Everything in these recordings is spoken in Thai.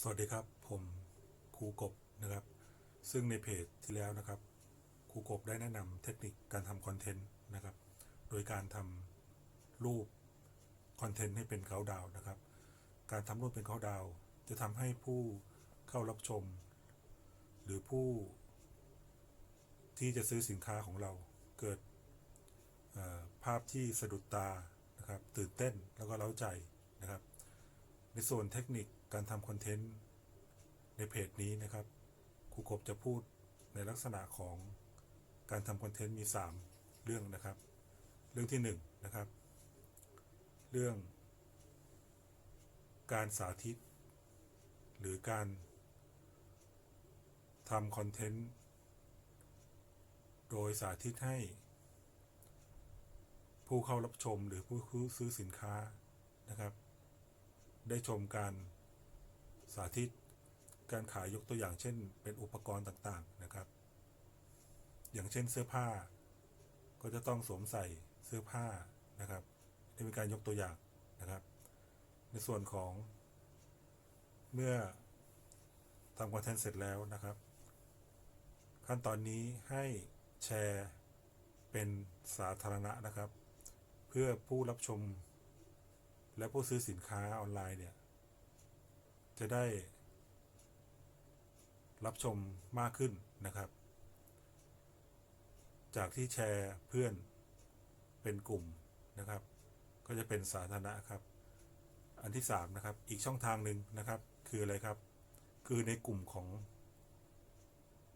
สวัสดีครับผมครูกบนะครับ ซึ่งในเพจที่แล้วนะครับครูกบได้แนะนำเทคนิคการทำคอนเทนต์นะครับ โดยการทำรูปคอนเทนต์ให้เป็นเขาดาวนะครับ การทำรูปเป็นเขาดาว จะทำให้ผู้เข้ารับชม หรือผู้ที่จะซื้อสินค้าของเราเกิดภาพที่สะดุดตานะครับ ตื่นเต้นแล้วก็เร้าใจนะครับ ในส่วนเทคนิคการทำคอนเทนต์ในเพจนี้นะครับครูกบจะพูดในลักษณะของการทำคอนเทนต์มี 3 เรื่องนะครับ เรื่องที่1นงนะครับ เรื่อง การสาธิต หรือการทำคอนเทนต์โดยสาธิตให้ ผู้เข้ารับชมหรือผู้ซื้อสินค้านะครับ ได้ชมการสาธิต การขายยกตัวอย่างเช่น เป็นอุปกรณ์ต่างๆนะครับ อย่างเช่นเสื้อผ้า ก็จะต้องสวมใส่เสื้อผ้านะครับนี่เป็นการยกตัวอย่างนะครับ ในส่วนของ เมื่อทำคอนเทนต์เสร็จแล้วนะครับ ขั้นตอนนี้ให้แชร์เป็นสาธารณะนะครับ เพื่อผู้รับชม และผู้ซื้อสินค้าออนไลน์เนี่ย จะได้ รับชมมากขึ้นนะครับ จากที่แชร์เพื่อนเป็นกลุ่มนะครับ ก็จะเป็นสาธารณะครับ อันที่สามนะครับ อีกช่องทางหนึ่งนะครับ คืออะไรครับ คือในกลุ่มของ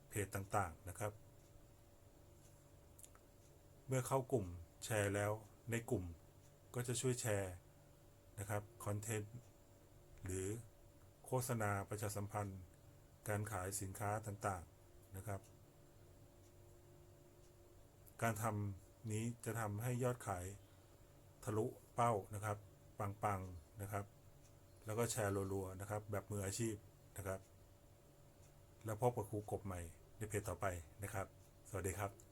เพจต่างๆนะครับ เมื่อเข้ากลุ่มแชร์แล้วในกลุ่มก็จะช่วยแชร์ นะครับคอนเทนต์หรือโฆษณาประชาสัมพันธ์ การขายสินค้าต่างๆนะครับ การทำนี้จะทำให้ยอดขายทะลุเป้านะครับ ปังๆนะครับ แล้วก็แชร์รัวๆนะครับ แบบมืออาชีพนะครับ แล้วพบกับครูกบใหม่ในเพจต่อไปนะครับ สวัสดีครับ